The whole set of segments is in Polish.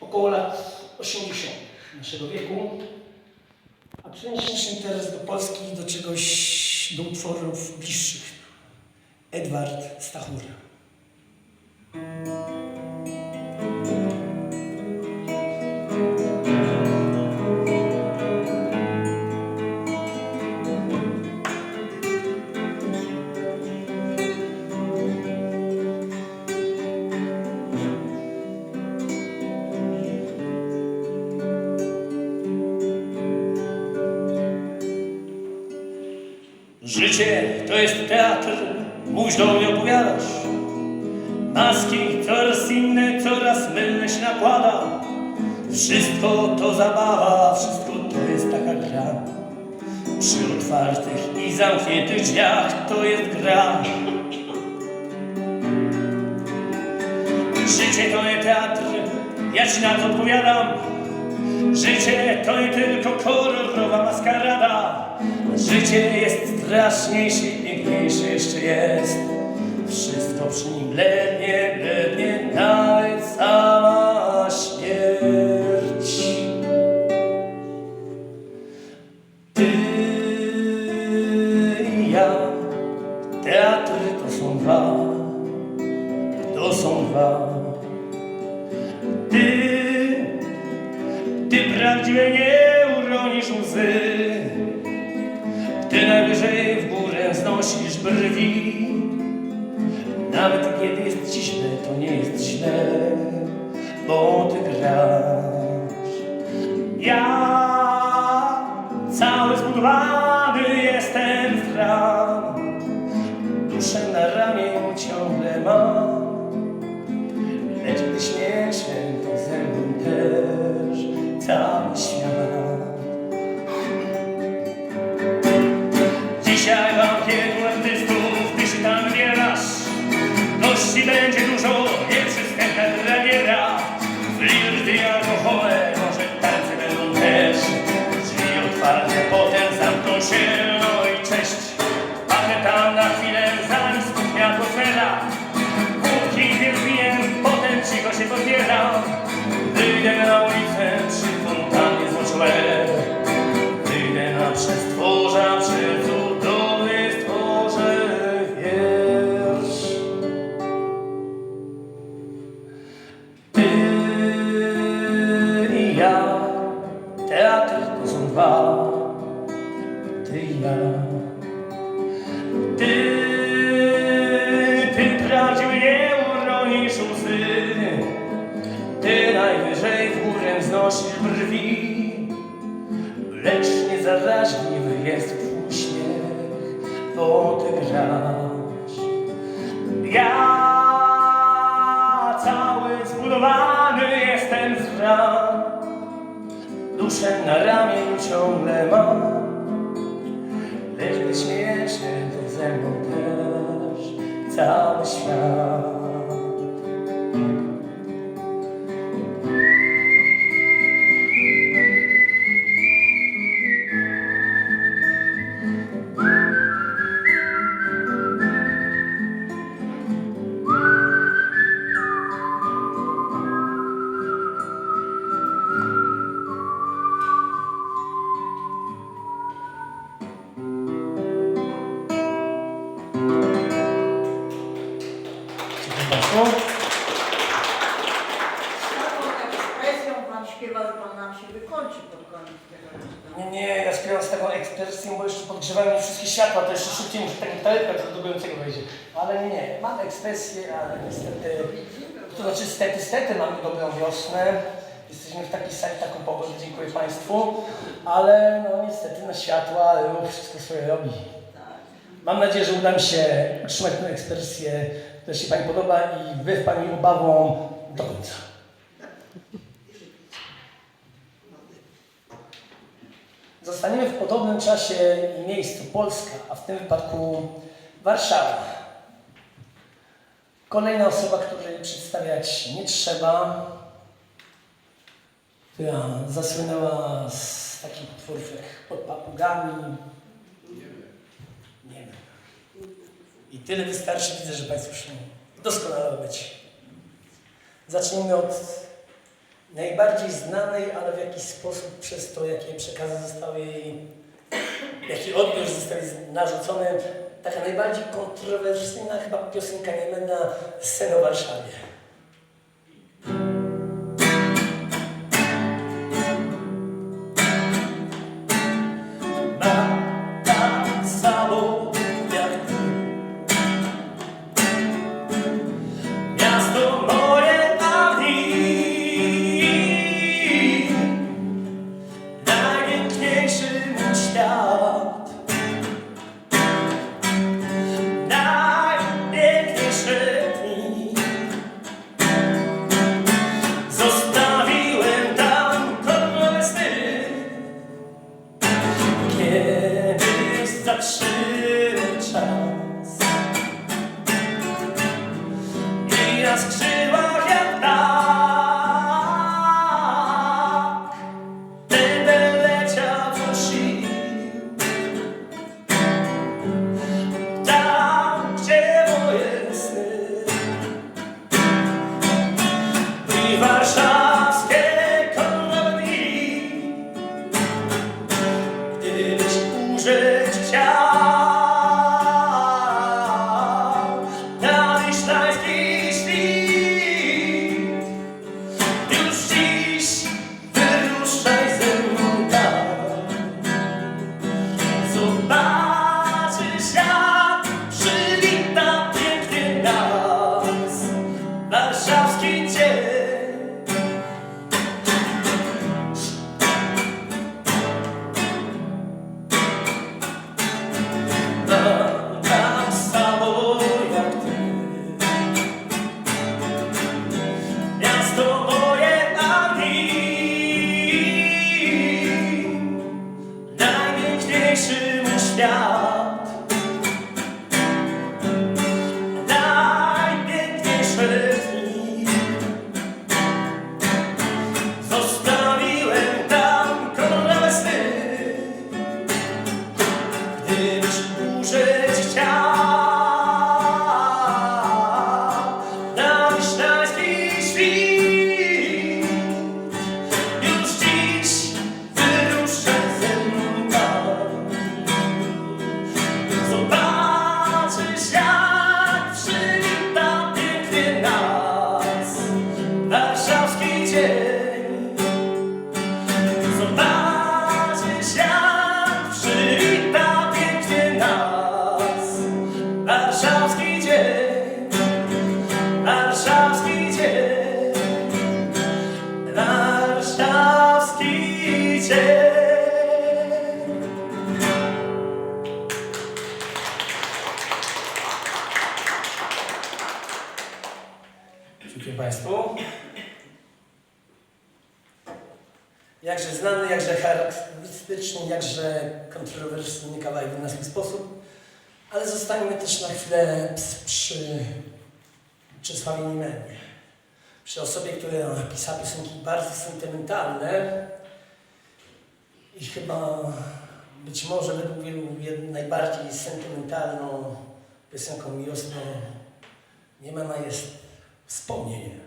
Około lat 80. naszego wieku. A przenieść nasz interes do Polski, do czegoś, do utworów bliższych. Edward Stachur. To jest teatr, mówisz do mnie opowiadasz. Maski coraz inne, coraz mylne się nakłada. Wszystko to zabawa, wszystko to jest taka gra. Przy otwartych i zamkniętych drzwiach to jest gra. Życie to nie teatr, ja ci na to odpowiadam. Życie to nie tylko kolorowa maskarada. Życie jest straszniejsze i piękniejsze jeszcze jest. Wszystko przy nim blednie, blednie, nawet sama śmierć. Ty i ja, teatry to są dwa, to są dwa. Ty ty prawdziwie nie zbudowany jestem w ram Duszę na ramieniu ciągle mam. Lecz gdy śmieję się, to ze mną też zbudowany jestem z ran Duszę na ramieniu ciągle mam Lecz się, to ze mną też cały świat. Ale nie, mam ekspresję, ale niestety, to znaczy stety, stety mamy dobrą wiosnę. Jesteśmy w takiej sali, taką pogodę, dziękuję Państwu, ale no niestety na światła ruch wszystko swoje robi. Mam nadzieję, że uda mi się utrzymać tę ekspresję, która się Pani podoba i Wy w Pani obawą do końca. Zostaniemy w podobnym czasie i miejscu Polska, a w tym wypadku Warszawa. Kolejna osoba, której przedstawiać nie trzeba, która zasłynęła z takich utworów jak Pod papugami. Nie wiem. I tyle wystarczy, widzę, że Państwo już doskonale być. Zacznijmy od najbardziej znanej, ale w jakiś sposób przez to, jakie przekazy zostały jej jaki odbiór został narzucony, taka najbardziej kontrowersyjna chyba piosenka Niemena Sen o Warszawie. zostańmy też na chwilę przy Czesławie Niemenie, przy osobie, która napisała piosenki bardzo sentymentalne i chyba być może według wielu najbardziej sentymentalną piosenką miłosną Niemana jest wspomnienie.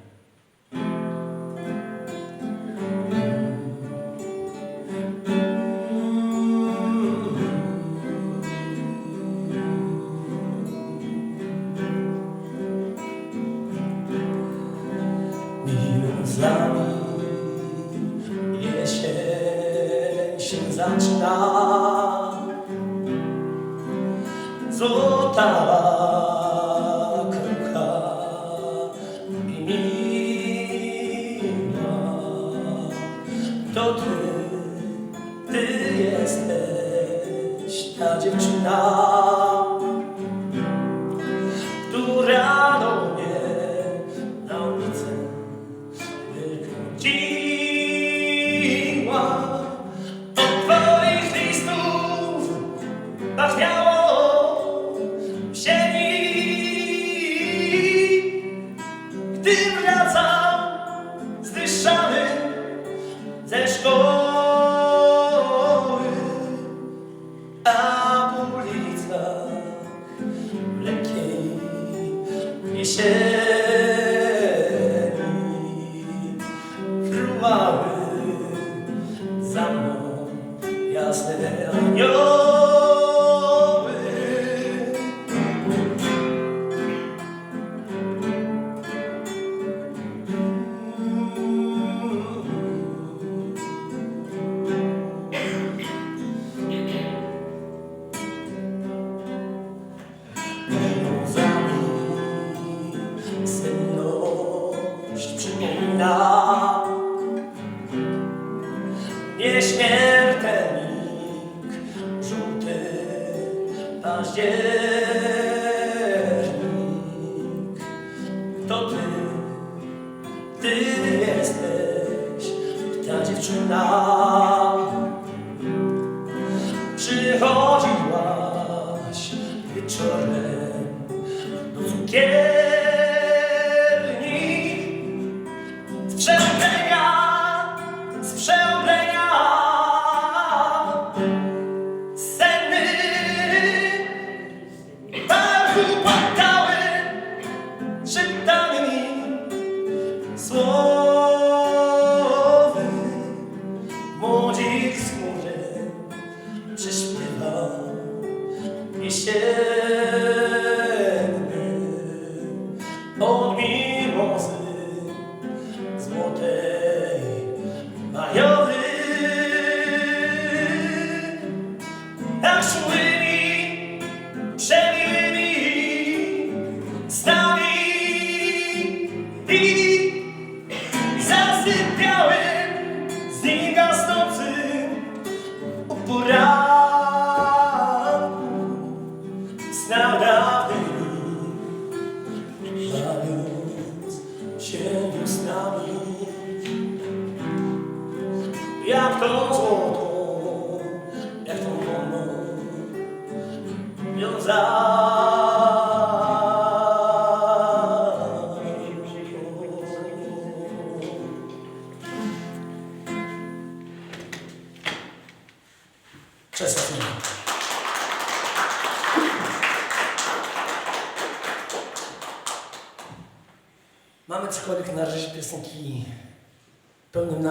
내 셋이 다짐친다. Ty jesteś. Ta dziewczyna Stop.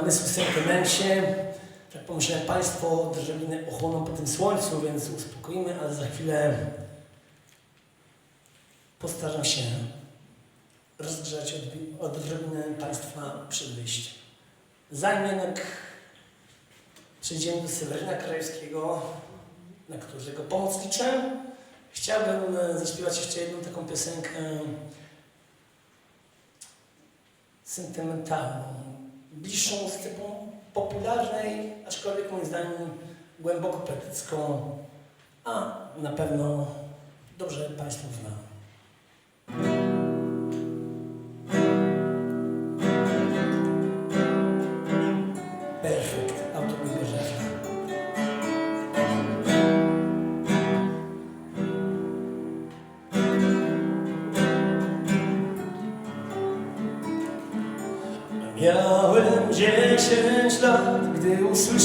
Pełnym namysłu, sentymencie. Tak pomyślałem, Państwo odrobinę ochłoną po tym słońcu, więc uspokoimy, ale za chwilę postaram się rozgrzać odrobinę Państwa przed wyjściem. Przejdziemy do Seweryna Krajewskiego, na którego pomoc liczę, chciałbym e, zaśpiewać jeszcze jedną taką piosenkę sentymentalną, bliższą stypą popularnej, aczkolwiek moim zdaniem głęboko poetycką, a na pewno dobrze Państwu znam.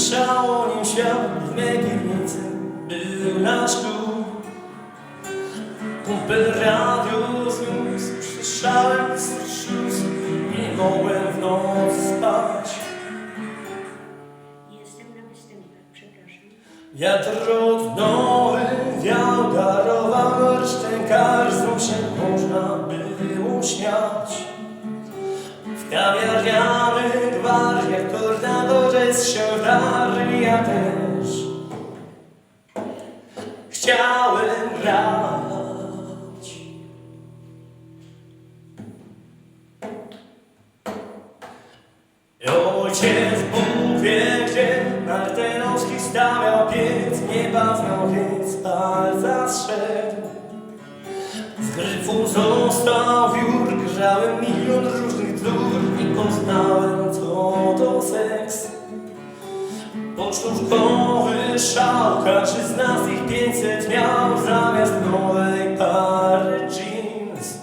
Gdy usłyszał o nim świat w mej piwnicy. Był nasz klub, kumpel radio zniósł, słyszałem strzus, nie mogłem w noc spać. Jestem na występach, przepraszam. Wiatr odnowy wiał, darował szczękar, znów się można było śmiać. W kawiarnianych gwar, jak tornado, że się wdarli, ja też chciałem grać. Ojciec Bóg wie gdzie Martenowski stawiał piec Nieba znał więc palca zszedł Z gryfu został wiór Grzałem milion seks. Pocztówkowy szał Każdy z nas ich 500 miał Zamiast nowej pary jeans?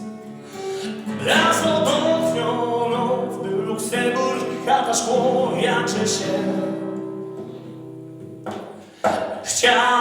Raz obotnią noc był Luksemburg, chata szkło, jacze się. Chciało